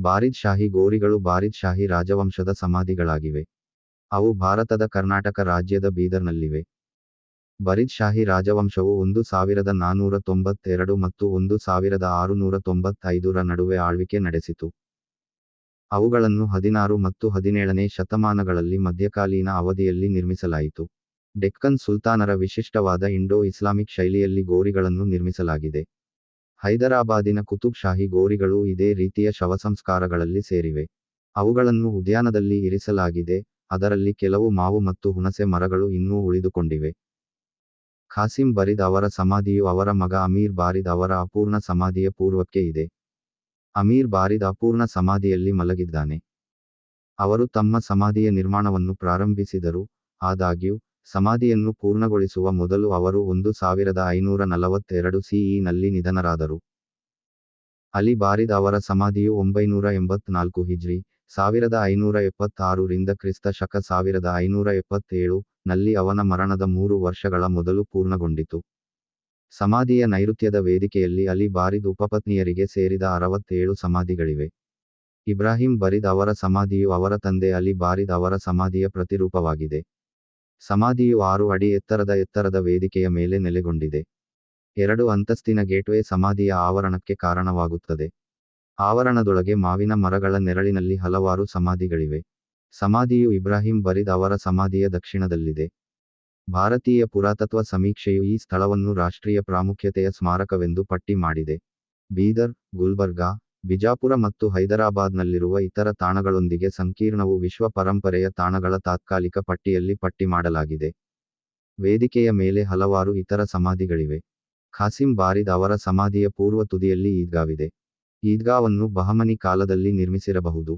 ಬಾರಿದ್ ಶಾಹಿ ಗೋರಿಗಳು ಬಾರಿದ್ ಶಾಹಿ ರಾಜವಂಶದ ಸಮಾಧಿಗಳಾಗಿವೆ. ಅವು ಭಾರತದ ಕರ್ನಾಟಕ ರಾಜ್ಯದ ಬೀದರ್ನಲ್ಲಿವೆ. ಬರಿದ್ ಶಾಹಿ ರಾಜವಂಶವು ಒಂದು ಸಾವಿರದ ನಾನೂರ ತೊಂಬತ್ತೆರಡು ಮತ್ತು ಒಂದು ಸಾವಿರದ ಆರುನೂರ ತೊಂಬತ್ತೈದರ ನಡುವೆ ಆಳ್ವಿಕೆ ನಡೆಸಿತು. ಅವುಗಳನ್ನು ಹದಿನಾರು ಮತ್ತು ಹದಿನೇಳನೇ ಶತಮಾನಗಳಲ್ಲಿ ಮಧ್ಯಕಾಲೀನ ಅವಧಿಯಲ್ಲಿ ನಿರ್ಮಿಸಲಾಯಿತು. ಡೆಕ್ಕನ್ ಸುಲ್ತಾನರ ವಿಶಿಷ್ಟವಾದ ಇಂಡೋ ಇಸ್ಲಾಮಿಕ್ ಶೈಲಿಯಲ್ಲಿ ಗೋರಿಗಳನ್ನು ನಿರ್ಮಿಸಲಾಗಿದೆ. ಹೈದರಾಬಾದಿನ ಕುತುಬ್ ಶಾಹಿ ಗೋರಿಗಳು ಇದೇ ರೀತಿಯ ಶವಸಂಸ್ಕಾರಗಳಲ್ಲಿ ಸೇರಿವೆ. ಅವುಗಳನ್ನು ಉದ್ಯಾನದಲ್ಲಿ ಇರಿಸಲಾಗಿದೆ, ಅದರಲ್ಲಿ ಕೆಲವು ಮಾವು ಮತ್ತು ಹುಣಸೆ ಮರಗಳು ಇನ್ನೂ ಉಳಿದುಕೊಂಡಿವೆ. ಖಾಸಿಂ ಬರಿದ್ ಅವರ ಸಮಾಧಿಯು ಅವರ ಮಗ ಅಮೀರ್ ಬಾರಿದ್ ಅವರ ಅಪೂರ್ಣ ಸಮಾಧಿಯ ಪೂರ್ವಕ್ಕೆ ಇದೆ. ಅಮೀರ್ ಬಾರಿದ್ ಅಪೂರ್ಣ ಸಮಾಧಿಯಲ್ಲಿ ಮಲಗಿದ್ದಾನೆ. ಅವರು ತಮ್ಮ ಸಮಾಧಿಯ ನಿರ್ಮಾಣವನ್ನು ಪ್ರಾರಂಭಿಸಿದರು, ಆದಾಗ್ಯೂ ಸಮಾಧಿಯನ್ನು ಪೂರ್ಣಗೊಳಿಸುವ ಮೊದಲು ಅವರು ಒಂದು ಸಾವಿರದ ಐನೂರ ನಲವತ್ತೆರಡು ಸಿಇನಲ್ಲಿ ನಿಧನರಾದರು. ಅಲಿ ಬಾರಿದ್ ಅವರ ಸಮಾಧಿಯು ಒಂಬೈನೂರ ಎಂಬತ್ನಾಲ್ಕು ಹಿಜ್ರಿ, ಸಾವಿರದ ಐನೂರ ಎಪ್ಪತ್ತಾರು ರಿಂದ ಕ್ರಿಸ್ತ ಶಕ ಸಾವಿರದ ಐನೂರ ಎಪ್ಪತ್ತೇಳು ನಲ್ಲಿ ಅವನ ಮರಣದ ಮೂರು ವರ್ಷಗಳ ಮೊದಲು ಪೂರ್ಣಗೊಂಡಿತು. ಸಮಾಧಿಯ ನೈಋತ್ಯದ ವೇದಿಕೆಯಲ್ಲಿ ಅಲಿ ಬಾರಿದ್ ಉಪಪತ್ನಿಯರಿಗೆ ಸೇರಿದ ಅರವತ್ತೇಳು ಸಮಾಧಿಗಳಿವೆ. ಇಬ್ರಾಹಿಂ ಬರಿದ್ ಅವರ ಸಮಾಧಿಯು ಅವರ ತಂದೆ ಅಲಿ ಬಾರಿದ್ ಅವರ ಸಮಾಧಿಯ ಪ್ರತಿರೂಪವಾಗಿದೆ. ಸಮಾಧಿಯು ಆರು ಅಡಿ ಎತ್ತರದ ಎತ್ತರದ ವೇದಿಕೆಯ ಮೇಲೆ ನೆಲೆಗೊಂಡಿದೆ. ಎರಡು ಅಂತಸ್ತಿನ ಗೇಟ್ವೇ ಸಮಾಧಿಯ ಆವರಣಕ್ಕೆ ಕಾರಣವಾಗುತ್ತದೆ. ಆವರಣದೊಳಗೆ ಮಾವಿನ ಮರಗಳ ನೆರಳಿನಲ್ಲಿ ಹಲವಾರು ಸಮಾಧಿಗಳಿವೆ. ಸಮಾಧಿಯು ಇಬ್ರಾಹಿಂ ಬರಿದ್ ಅವರ ಸಮಾಧಿಯ ದಕ್ಷಿಣದಲ್ಲಿದೆ. ಭಾರತೀಯ ಪುರಾತತ್ವ ಸಮೀಕ್ಷೆಯು ಈ ಸ್ಥಳವನ್ನು ರಾಷ್ಟ್ರೀಯ ಪ್ರಾಮುಖ್ಯತೆಯ ಸ್ಮಾರಕವೆಂದು ಪಟ್ಟಿ ಮಾಡಿದೆ. ಬೀದರ್, ಗುಲ್ಬರ್ಗಾ ಬಿಜಾಪುರ ಮತ್ತು ಹೈದರಾಬಾದ್ನಲ್ಲಿರುವ ಇತರ ತಾಣಗಳೊಂದಿಗೆ ಸಂಕೀರ್ಣವು ವಿಶ್ವ ಪರಂಪರೆಯ ತಾಣಗಳ ತಾತ್ಕಾಲಿಕ ಪಟ್ಟಿಯಲ್ಲಿ ಪಟ್ಟಿ ಮಾಡಲಾಗಿದೆ. ವೇದಿಕೆಯ ಮೇಲೆ ಹಲವಾರು ಇತರ ಸಮಾಧಿಗಳಿವೆ. ಖಾಸಿಂ ಬಾರಿದ್ ಅವರ ಸಮಾಧಿಯ ಪೂರ್ವ ತುದಿಯಲ್ಲಿ ಈದ್ಗಾವಿದೆ. ಈದ್ಗಾವನ್ನು ಬಹಮನಿ ಕಾಲದಲ್ಲಿ ನಿರ್ಮಿಸಿರಬಹುದು.